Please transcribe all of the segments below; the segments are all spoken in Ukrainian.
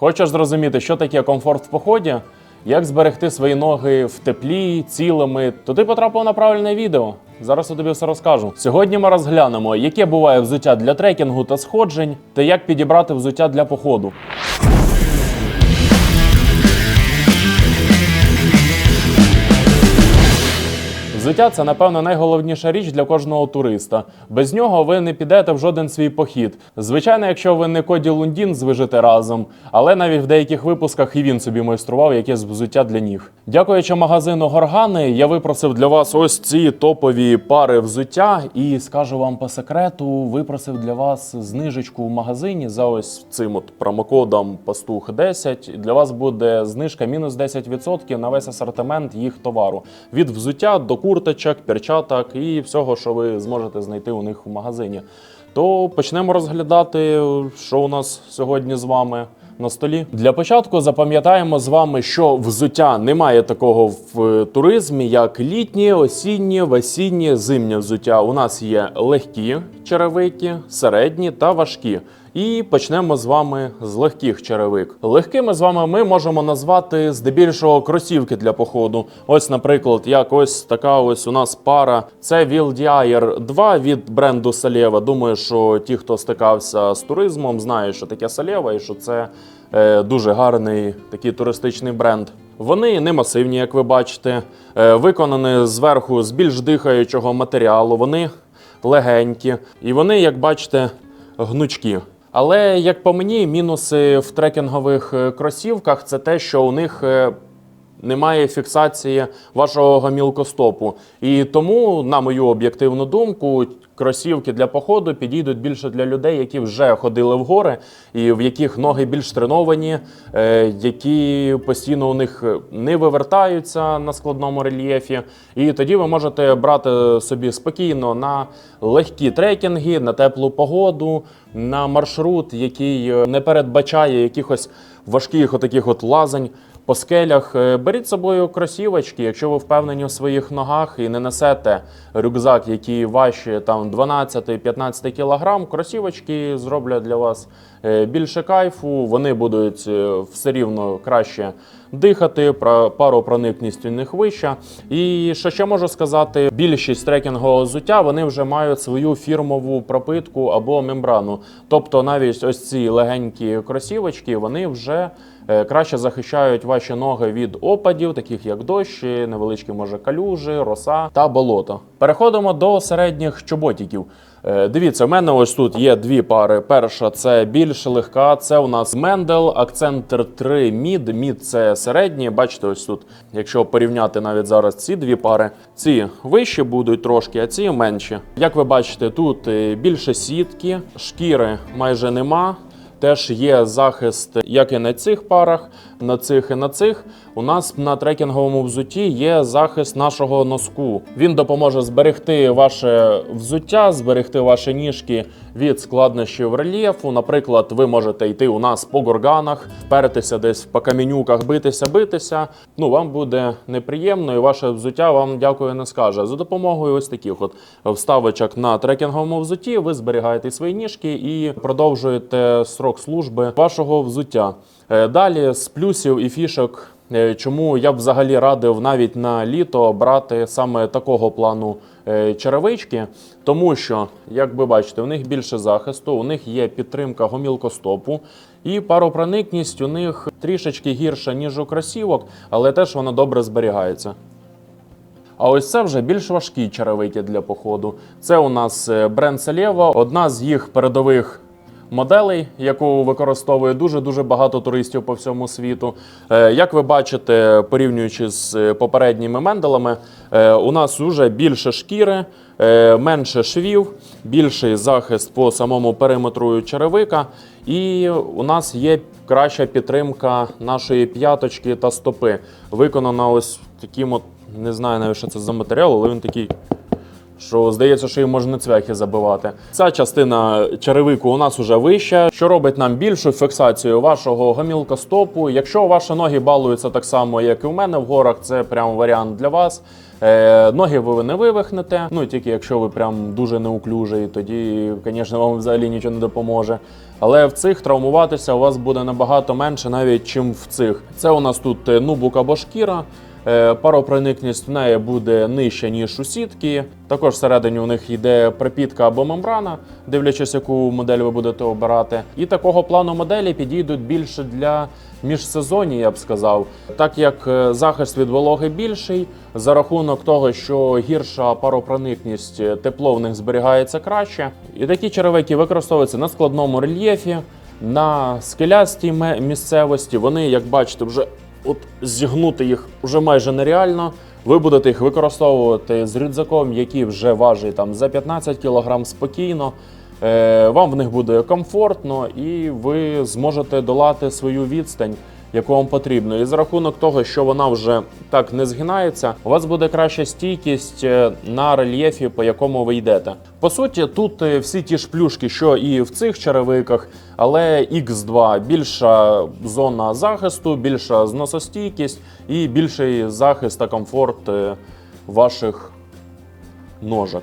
Хочеш зрозуміти, що таке комфорт в поході? Як зберегти свої ноги в теплі, цілими, то ти потрапив на правильне відео. Зараз я тобі все розкажу. Сьогодні ми розглянемо, яке буває взуття для трекінгу та сходжень, та як підібрати взуття для походу. Взуття це, напевно, найголовніша річ для кожного туриста. Без нього ви не підете в жоден свій похід. Звичайно, якщо ви не Коді Лундін звижите разом, але навіть в деяких випусках і він собі майстрував якесь взуття для ніг. Дякуючи магазину Горгани, я випросив для вас ось ці топові пари взуття, і скажу вам по секрету, випросив для вас знижечку в магазині за ось цим от промокодом Пастух 10. Для вас буде знижка мінус 10% на весь асортимент їх товару від взуття до курточок, перчаток і всього, що ви зможете знайти у них в магазині. То почнемо розглядати, що у нас сьогодні з вами на столі. Для початку запам'ятаємо з вами, що взуття немає такого в туризмі, як літнє, осіннє, весіннє, зимнє взуття. У нас є легкі черевики, середні та важкі. І почнемо з вами з легких черевик. Легкими з вами ми можемо назвати здебільшого кросівки для походу. Ось, наприклад, як ось така ось у нас пара. Це Wild Air 2 від бренду Салєва. Думаю, що ті, хто стикався з туризмом, знають, що таке Салєва і що це е, дуже гарний такий туристичний бренд. Вони не масивні, як ви бачите, е, виконані зверху з більш дихаючого матеріалу. Вони легенькі, і вони, як бачите, гнучкі. Але як по мені, мінуси в трекінгових е, кросівках це те, що у них е, немає фіксації вашого гамілкостопу. І тому, на мою об'єктивну думку, кросівки для походу підійдуть більше для людей, які вже ходили в гори, і в яких ноги більш треновані, е, які постійно у них не вивертаються на складному рельєфі. І тоді ви можете брати собі спокійно на легкі трекінги, на теплу погоду, на маршрут, який е, не передбачає якихось важких отаких от лазань по скелях. Е, Беріть з собою кросівочки, якщо ви впевнені у своїх ногах і не несете рюкзак, який важче там 12-15 кг, кросівочки зроблять для вас е, більше кайфу. Вони будуть е, все рівно краще дихати, про- паропроникність у них вища. І що ще можу сказати, більшість трекінгового взуття вони вже мають свою фірмову пропитку або мембрану. Тобто навіть ось ці легенькі кросівочки, вони вже краще захищають ваші ноги від опадів, таких як дощ, невеличкі може калюжі, роса та болото. Переходимо до середніх чоботиків. Е, Дивіться, в мене ось тут є дві пари. Перша це більш легка. Це у нас Мендел, акцентер 3 мід. Мід це середні. Бачите, ось тут, якщо порівняти навіть зараз ці дві пари, ці вищі будуть трошки, а ці менші. Як ви бачите, тут е, більше сітки, шкіри майже нема. Теж є захист, як і на цих парах, на цих і на цих. У нас на трекінговому взутті є захист нашого носку. Він допоможе зберегти ваше взуття, зберегти ваші ніжки від складнощів рельєфу. Наприклад, ви можете йти у нас по горганах, впертися десь по камінюках, битися, битися. Ну вам буде неприємно, і ваше взуття вам дякую не скаже. За допомогою ось таких от вставочок на трекінговому взутті ви зберігаєте свої ніжки і продовжуєте срок служби вашого взуття. Е, Далі з плюсів і фішок, е, чому я б взагалі радив навіть на літо брати саме такого плану е, черевички, тому що, як ви бачите, у них більше захисту, у них є підтримка гомілкостопу, і паропроникність у них трішечки гірша, ніж у кросівок, але теж вона добре зберігається. А ось це вже більш важкі черевики для походу. Це у нас бренд Селєва, одна з їх передових моделей, яку використовує дуже дуже багато туристів по всьому світу. Е, Як ви бачите, порівнюючи з е, попередніми менделами, е, у нас вже більше шкіри, менше швів, більший захист по самому периметру черевика, і у нас є краща підтримка нашої п'яточки та стопи. Виконана ось таким от, не знаю навіть, що це за матеріал, але він такий що здається, що їм можна цвяхи забивати. Ця частина черевику у нас уже вища, що робить нам більшу фіксацію вашого гомілкостопу. Якщо ваші ноги балуються так само, як і у мене в горах, це прям варіант для вас. Е, ноги ви не вивихнете, ну тільки якщо ви прям дуже неуклюжий, тоді, звісно, вам взагалі нічого не допоможе. Але в цих травмуватися у вас буде набагато менше, навіть чим в цих. Це у нас тут е, нубук або шкіра. Е, Паропроникність в неї буде нижча, ніж у сітки. Також всередині у них йде припітка або мембрана, дивлячись, яку модель ви будете обирати. І такого плану моделі підійдуть більше для міжсезонні, я б сказав, так як е, захист від вологи більший, за рахунок того, що гірша паропроникність е, тепло в них зберігається краще. І такі черевики використовуються на складному рельєфі, на скелястій місцевості. Вони, як бачите, вже от зігнути їх вже майже нереально. Ви будете їх використовувати з рюкзаком, який вже важить там за 15 кг спокійно. Е, Вам в них буде комфортно, і ви зможете долати свою відстань, яку вам потрібно. І за рахунок того, що вона вже так не згинається, у вас буде краща стійкість е, на рельєфі, по якому ви йдете. По суті, тут е, всі ті ж плюшки, що і в цих черевиках, але X2 більша зона захисту, більша зносостійкість і більший захист та комфорт е, ваших ножок.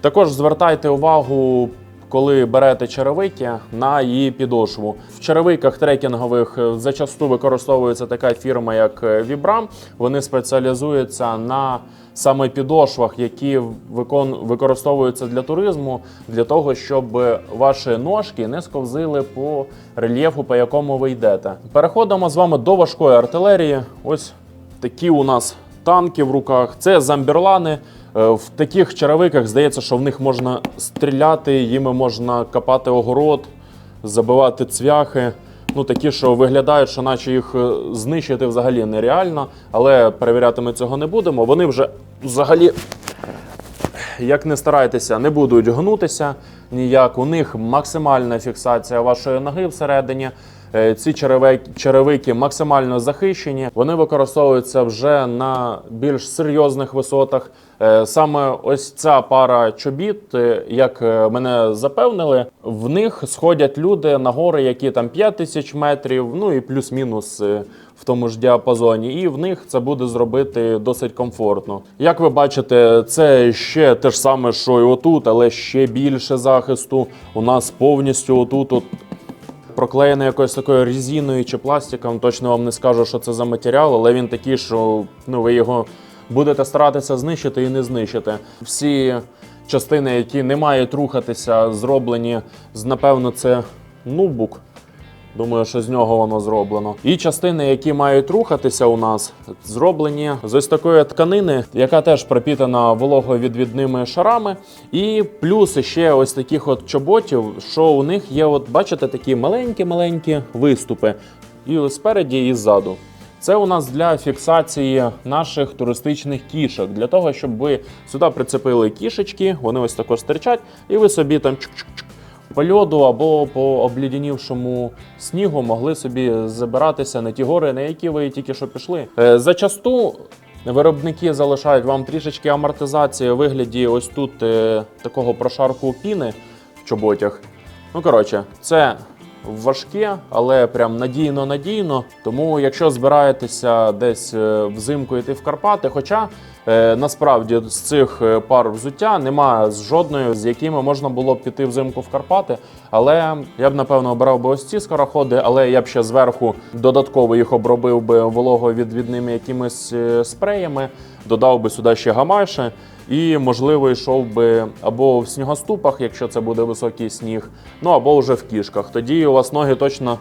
Також звертайте увагу, коли берете черевики на її підошву. В черевиках трекінгових е, зачасту використовується така фірма, як е, Vibram. Вони спеціалізуються на саме підошвах, які використовуються для туризму, для того, щоб ваші ножки не сковзили по рельєфу, по якому ви йдете. Переходимо з вами до важкої артилерії. Ось такі у нас танки в руках. Це замберлани. Е, В таких черевиках здається, що в них можна стріляти, їми можна копати огород, забивати цвяхи. Ну, такі, що виглядають, що наче їх е, знищити взагалі нереально, але перевіряти ми цього не будемо. Вони вже взагалі, як не старайтеся, не будуть гнутися ніяк. У них максимальна фіксація вашої ноги всередині. Е, Ці черевик- черевики максимально захищені. Вони використовуються вже на більш серйозних висотах. Е, Саме ось ця пара чобіт, е, як мене запевнили, в них сходять люди на гори, які там 5 тисяч метрів, ну і плюс-мінус в тому ж діапазоні. І в них це буде зробити досить комфортно. Як ви бачите, це ще те ж саме, що і отут, але ще більше захисту. У нас повністю отут. От проклеєний якоюсь такою резиною чи пластиком. Точно вам не скажу, що це за матеріал, але він такий, що ну, ви його будете старатися знищити і не знищити. Всі частини, які не мають рухатися, зроблені з, напевно, це нубук. Думаю, що з нього воно зроблено. І частини, які мають рухатися у нас, зроблені з ось такої тканини, яка теж пропітана вологовідвідними шарами. І плюс ще ось таких от чоботів, що у них є, от бачите, такі маленькі-маленькі виступи. І спереді, і ззаду. Це у нас для фіксації наших туристичних кішок, для того, щоб ви сюди прицепили кішечки, вони ось також стирчать, і ви собі там чук-чук-чук по льоду або по облідянівшому снігу могли собі забиратися на ті гори, на які ви тільки що пішли. Е, Зачасту виробники залишають вам трішечки амортизації у вигляді ось тут е, такого прошарку піни в чоботях. Ну, коротше, це важке, але прям надійно-надійно. Тому, якщо збираєтеся десь е, взимку йти в Карпати, хоча насправді з цих е, пар взуття немає з жодної, з якими можна було б піти взимку в Карпати. Але я б напевно обрав би ось ці скороходи, але я б ще зверху додатково їх обробив би вологовідвідними якимись е, спреями, додав би сюди ще гамаші. І, можливо, йшов би або в снігоступах, якщо це буде високий сніг, ну або вже в кішках. Тоді у вас ноги точно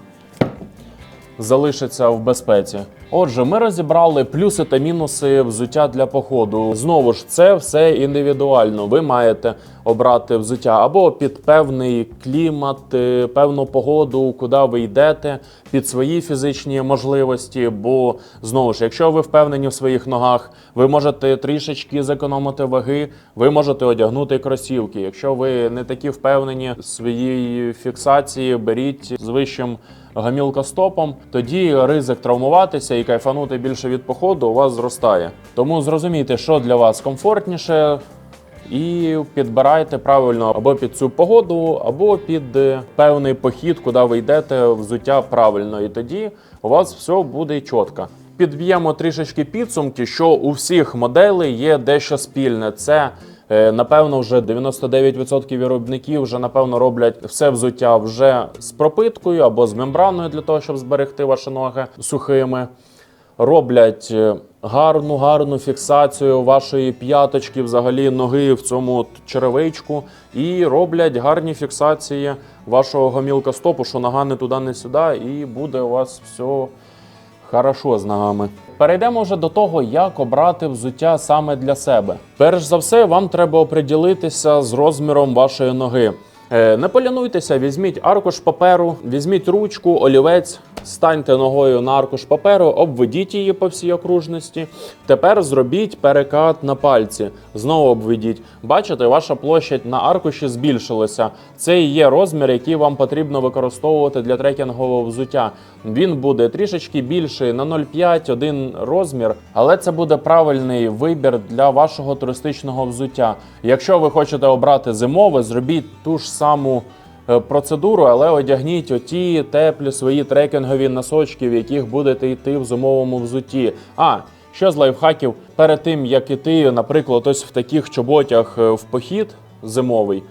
залишаться в безпеці. Отже, ми розібрали плюси та мінуси взуття для походу. Знову ж, це все індивідуально. Ви маєте обрати взуття або під певний клімат, е, певну погоду, куди ви йдете, під свої фізичні можливості. Бо знову ж, якщо ви впевнені в своїх ногах, ви можете трішечки зекономити ваги, ви можете одягнути кросівки. Якщо ви не такі впевнені в своїй фіксації, беріть з вищим гамілкостопом, тоді ризик травмуватися і кайфанути більше від походу у вас зростає. Тому зрозумійте, що для вас комфортніше. І підбирайте правильно або під цю погоду, або під е, певний похід, куди ви йдете, взуття правильно. І тоді у вас все буде чітко. підб'ємо трішечки підсумки, що у всіх моделей є дещо спільне. Це Напевно, вже 99% виробників вже напевно роблять все взуття вже з пропиткою або з мембраною для того, щоб зберегти ваші ноги сухими. Роблять е, гарну, гарну фіксацію вашої п'яточки, взагалі ноги в цьому черевичку, і роблять гарні фіксації вашого гомілка стопу, що нога не туди, не сюди, і буде у вас все Хорошо з ногами. Перейдемо вже до того, як обрати взуття саме для себе. Перш за все, вам треба оприділитися з розміром вашої ноги. Е, Не полянуйтеся, візьміть аркуш паперу, візьміть ручку, олівець, станьте ногою на аркуш паперу, обведіть її по всій окружності. Тепер зробіть перекат на пальці. Знову обведіть. Бачите, ваша площадь на аркуші збільшилася. Це і є розмір, який вам потрібно використовувати для трекінгового взуття. Він буде трішечки більший на 0,5 один розмір, але це буде правильний вибір для вашого туристичного взуття. Якщо ви хочете обрати зимове, зробіть ту ж саму е, процедуру, але одягніть оті теплі свої трекінгові носочки, в яких будете йти в зимовому взутті. А що з лайфхаків перед тим як іти, наприклад, ось в таких чоботях е, в похід зимовий,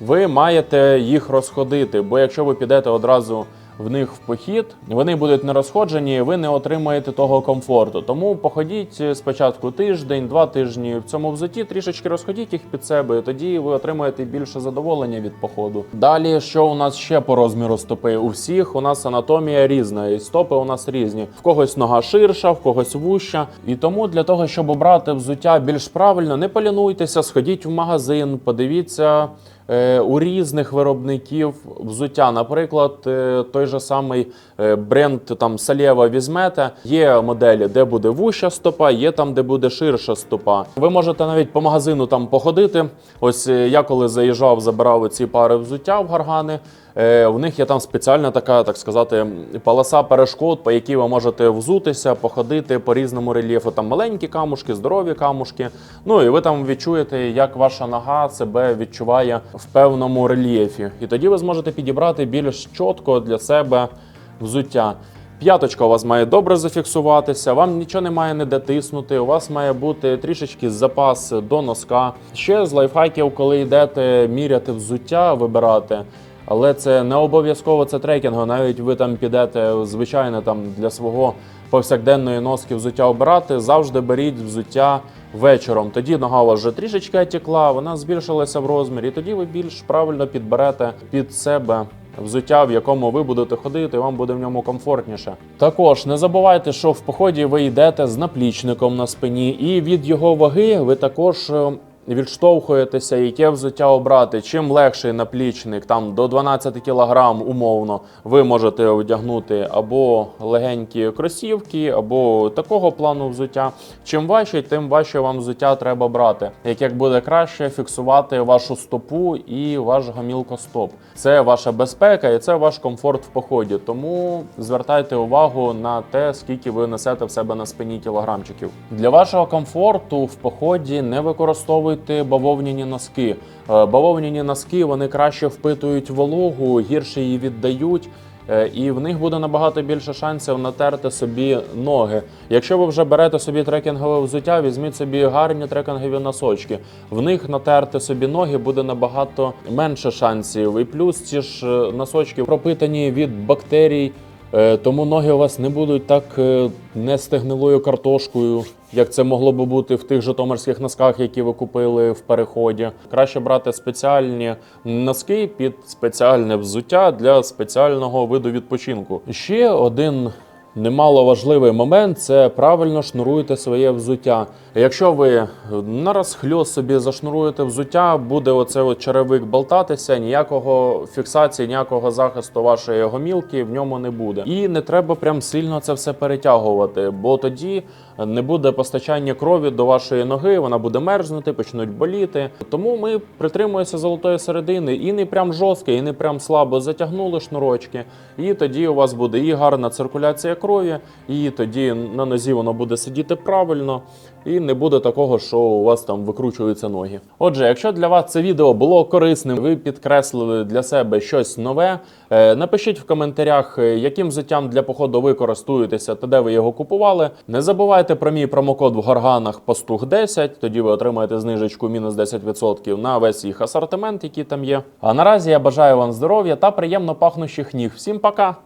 ви маєте їх розходити. Бо якщо ви підете одразу в них в похід, вони будуть не розходжені, ви не отримаєте того комфорту. Тому походіть спочатку тиждень, два тижні в цьому взуті, трішечки розходіть їх під себе, тоді ви отримаєте більше задоволення від походу. Далі, що у нас ще по розміру стопи? У всіх у нас анатомія різна, і стопи у нас різні. В когось нога ширша, в когось вуща. І тому для того, щоб обрати взуття більш правильно, не полінуйтеся, сходіть в магазин, подивіться. Е, У різних виробників взуття, наприклад, е, той же самий е, бренд там Салєва візьмете. Є моделі, де буде вуща стопа, є там, де буде ширша стопа. Ви можете навіть по магазину там походити. Ось я коли заїжджав, забирав ці пари взуття в гаргани. Е, В них є там спеціальна така, так сказати, полоса перешкод, по якій ви можете взутися, походити по різному рельєфу. Там маленькі камушки, здорові камушки. Ну і ви там відчуєте, як ваша нога себе відчуває в певному рельєфі. І тоді ви зможете підібрати більш чітко для себе взуття. П'яточка у вас має добре зафіксуватися, вам нічого не має не тиснути, у вас має бути трішечки запас до носка. Ще з лайфхаків, коли йдете міряти взуття, вибирати. Але це не обов'язково це трекінг, навіть ви там підете звичайно там для свого повсякденної носки взуття обирати, завжди беріть взуття вечором. Тоді нога у вас вже трішечки отекла, вона збільшилася в розмірі, і тоді ви більш правильно підберете під себе. Взуття, в якому ви будете ходити, вам буде в ньому комфортніше. Також не забувайте, що в поході ви йдете з наплічником на спині, і від його ваги ви також е, відштовхуєтеся, яке взуття обрати. Чим легший наплічник, там до 12 кг умовно, ви можете одягнути або легенькі кросівки, або такого плану взуття. Чим важче, тим важче вам взуття треба брати. Як як буде краще фіксувати вашу стопу і ваш гамілкостоп. Це ваша безпека і це ваш комфорт в поході. Тому звертайте увагу на те, скільки ви несете в себе на спині кілограмчиків. Для вашого комфорту в поході не використовуйте бавовняні носки. Е, Бавовняні носки вони краще впитують вологу, гірше її віддають. Е, І в них буде набагато більше шансів натерти собі ноги. Якщо ви вже берете собі трекінгове взуття, візьміть собі гарні трекінгові носочки. В них натерти собі ноги буде набагато менше шансів. І плюс ці ж е, носочки пропитані від бактерій. Е, Тому ноги у вас не будуть так е, не стегнилою картошкою, як це могло би бути в тих житомирських носках, які ви купили в переході. Краще брати спеціальні носки під спеціальне взуття для спеціального виду відпочинку. Ще один Немало важливий момент це правильно шнуруєте своє взуття. Якщо ви на розхльост собі зашнуруєте взуття, буде оце черевик болтатися, ніякого фіксації, ніякого захисту вашої гомілки в ньому не буде. І не треба прям сильно це все перетягувати, бо тоді не буде постачання крові до вашої ноги, вона буде мерзнути, почнуть боліти. Тому ми притримуємося золотої середини і не прям жорстко, і не прям слабо затягнули шнурочки. І тоді у вас буде і гарна циркуляція крові, і тоді на нозі воно буде сидіти правильно, і не буде такого, що у вас там викручуються ноги. Отже, якщо для вас це відео було корисним, ви підкреслили для себе щось нове, е, напишіть в коментарях, е, яким взуттям для походу ви користуєтеся та де ви його купували. Не забувайте про мій промокод в горганах пастух 10, тоді ви отримаєте знижечку мінус 10% на весь їх асортимент, який там є. А наразі я бажаю вам здоров'я та приємно пахнущих ніг. Всім пока!